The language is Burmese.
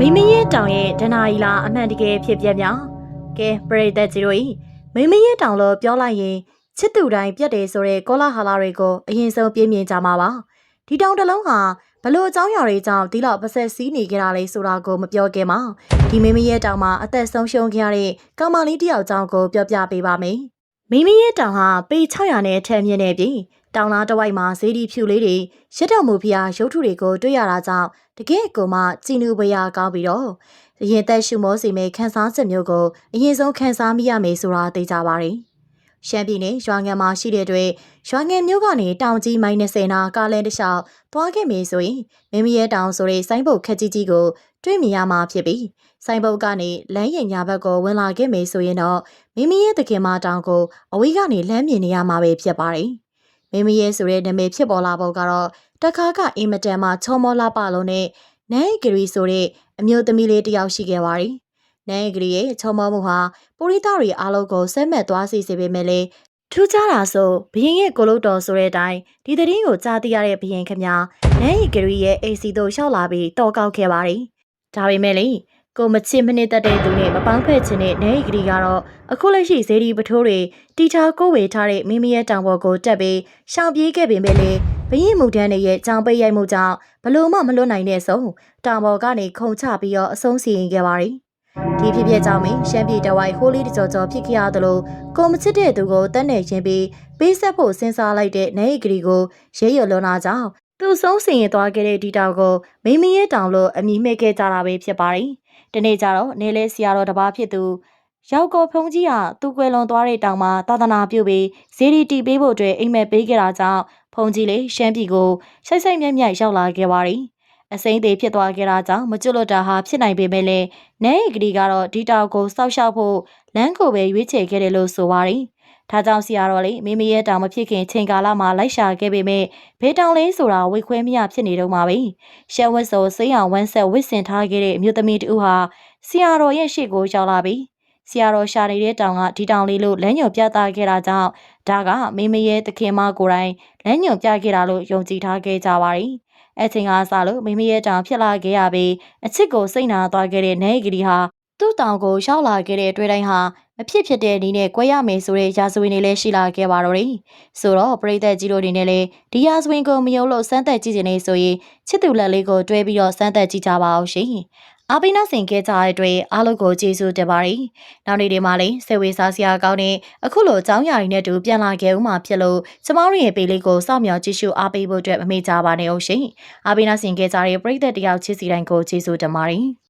မိမရဲတောင်ရဲ့ဒနာရီလာအမှန်တကယ်ဖြစ်ပြများကဲပရိသတ်ကြီးတို့ဤမိမရဲတောင်လို့ပြောလိုက်ရင်ချစ်သူတိုင်းပြတ်တယ်ဆိုတဲ့ကောလာဟာလာတွေကိုအရင်ဆုံးပြင်းပြင်းကြမှာပါဒီတောင်တစ်လုံးဟာဘလို့အကြောင်းအရာတွေကြောင့်ဒီလောက်ပဆက်စီးနေကြတာလဲဆိုတာကိုမပြောခင်မှာဒီမိမရဲတောင်မှာအသက်ဆုံးရှုံးခဲ့ရတဲ့ကောင်မလေးတစ်ယောက်ကြောင့်ကိုပြောပြပေးပါမယ် မိမရဲတောင်ဟာပေ600နဲ့ထက်မြင့်နေပြီတောင်လားတစ်ဝိုက်မှာဇေဒီဖြူလေးတွေရစ်တော်မူဖျားရုပ်ထုတွေကိုတွေ့ရတာကြောင့်တကယ်ကိုမှကြည်နူပရာကောင်းပြီးတော့အရင်သက်ရှုမောစီမဲ့ခန်းစားချက်မျိုးကိုအရင်ဆုံးခန်းစားမိရမယ်ဆိုတာသိကြပါရင် ရှမ်းပြည်နယ်ရွာငံမှာရှိတဲ့အတွက်ရွာငံမြို့ကနေတောင်ကြီးမိုင်း20နာကားလန်တစ်လျှောက်သွားခဲ့မယ်ဆိုရင်မင်းမရဲတောင်ဆိုတဲ့ဆိုင်းဘုတ်ခက်ကြီးကြီးကိုတွေ့မြင်ရမှာဖြစ်ပြီးဆိုင်းဘုတ်ကနေလမ်းရင်ညာဘက်ကိုဝင်လာခဲ့မယ်ဆိုရင်တော့မင်းမရဲတခင်မတောင်ကိုအဝေးကနေလမ်းမြင်နေရမှာပဲဖြစ်ပါတယ်မင်းမရဲဆိုတဲ့နာမည်ဖြစ်ပေါ်လာဖို့ကတော့တခါကအင်မတန်မှချောမောလာပလုံးနဲ့နန်းဂရီဆိုတဲ့အမျိုးသမီးလေးတစ်ယောက်ရှိခဲ့ပါတယ်။ နန်းဂရီရဲ့ချောမောမှုဟာပုရိသတွေအားလုံးကိုစက်မဲ့သွားစေစေပေမဲ့လည်းထူးခြားတာဆိုဘရင်ရဲ့ကိုလို့တော်ဆိုတဲ့အတိုင်းဒီသတင်းကိုကြားသိရတဲ့ဘရင်ခင်ဗျာနန်းဂရီရဲ့အိမ်စီတို့ရှောက်လာပြီးတော်ကောက်ခဲ့ပါတယ်။ဒါပေမဲ့လေကိုမချစ်မနစ်သက်တဲ့သူနဲ့မပေါင်းဖက်ခြင်းနဲ့နန်းဂရီကတော့အခုလက်ရှိဇေဒီပထိုးတွေတီချာကိုဝေထားတဲ့မိမိရဲ့တောင်ပေါ်ကိုတက်ပြီးရှောင်ပြေးခဲ့ပေမဲ့လေဘရင်မှုတန်းတွေရဲ့ကြောင်ပိတ်ရိုက်မှုကြောင့်ဘလို့မှမလွတ်နိုင်တဲ့ဆုံးတောင်ပေါ်ကနေခုန်ချပြီးတော့အဆုံးစီရင်ခဲ့ပါတယ်။ ဒီဖြစ်ဖြစ်ကြောင့်မင်းရှမ်းပြည်တဝိုင်ဟိုးလေးတကြောကြောဖြစ်ခဲ့ရသလိုကိုမချစ်တဲ့သူကိုတက်နေရင်ပြီးပေးဆက်ဖို့စဉ်းစားလိုက်တဲ့နေဂရီကိုရဲရလွန်လာကြောင်းသူဆုံးစီရင်သွားခဲ့တဲ့ဒီတောင်ကိုမိမရဲတောင်လို့အမည်မှဲ့ခဲ့ကြတာပဲဖြစ်ပါတယ်။ဒီနေ့ကျတော့နေလဲဆရာတော်တပါးဖြစ်သူရောက်ကောဖုံးကြီးဟာသူ့ကွယ်လွန်သွားတဲ့တောင်မှာသာသနာပြုပြီးဇေဒီတီပေးဖို့အတွက်အိမ်မက်ပေးခဲ့တာကြောင့်ဖုံးကြီးလေးရှမ်းပြည်ကိုဆိုက်ဆိုက်မြက်မြက်ရောက်လာခဲ့ပါတယ်။ အစိမ့်သေးဖြစ်သွားခဲ့တာကြောင့်မကျွတ်လွတ်တာဟာဖြစ်နိုင်ပေမဲ့လည်းနဲရီကလေးကတော့ဒီတောင်ကိုစောက်ရှောက်ဖို့လမ်းကိုပဲရွေးချယ်ခဲ့တယ်လို့ဆိုပါတယ်။ဒါကြောင့်ဆရာတော်လေးမိမိရဲ့တောင်မဖြစ်ခင်ချိန်ကာလမှာလိုက်ရှာခဲ့ပေမဲ့ဘေးတောင်လေးဆိုတာဝိခွဲမရဖြစ်နေတော့မှာပဲ။ရှက်ဝတ်စောစိမ်းအောင်ဝမ်းဆက်ဝစ်စင်ထားခဲ့တဲ့အမျိုးသမီးတူဟာဆရာတော်ရဲ့ရှေ့ကိုရောက်လာပြီးဆရာတော်ရှာနေတဲ့တောင်ကဒီတောင်လေးလို့လမ်းညွန်ပြသခဲ့တာကြောင့်ဒါကမိမရဲ့သခင်မကိုယ်တိုင်လမ်းညွန်ပြခဲ့တာလို့ယုံကြည်ထားခဲ့ကြပါတယ်။ အချိန်ကစလို့မိမရဲ့တောင်ဖြစ်လာခဲ့ရပြီးအချစ်ကိုစိတ်နာသွားခဲ့တဲ့နေဂရီဟာသူ့တောင်ကိုရောက်လာခဲ့တဲ့တွေ့တိုင်းဟာမဖြစ်ဖြစ်တဲ့ဒီနဲ့꿰ရမယ်ဆိုတဲ့ရာဇဝင်တွေလည်းရှိလာခဲ့ပါတော့တယ်။ဆိုတော့ပရိသတ်ကြီးတို့တွေနဲ့လည်းဒီရာဇဝင်ကိုမယုံလို့စမ်းသက်ကြည့်နေဆိုရင်ချစ်သူလက်လေးကိုတွဲပြီးတော့စမ်းသက်ကြည့်ကြပါအောင်ရှင်။ အားပေးနှဆင်ခဲ့ကြတဲ့အတွက်အားလုံးကိုကျေးဇူးတင်ပါတယ်။နောက်နေ့ဒီမှာလည်းဆေဝေစားစရာကောင်းတဲ့အခုလိုအကြောင်းအရာတွေနဲ့တူပြန်လာခဲ့ဦးမှာဖြစ်လို့ကျမတို့ရဲ့ပေးလေးကိုစောင့်မျှော်ကြည့်ရှုအားပေးဖို့အတွက်မမေ့ကြပါနဲ့အောင်ရှင်။အားပေးနှဆင်ခဲ့ကြတဲ့ပရိသတ်တယောက်ချစ်စီတိုင်းကိုကျေးဇူးတင်ပါတယ်။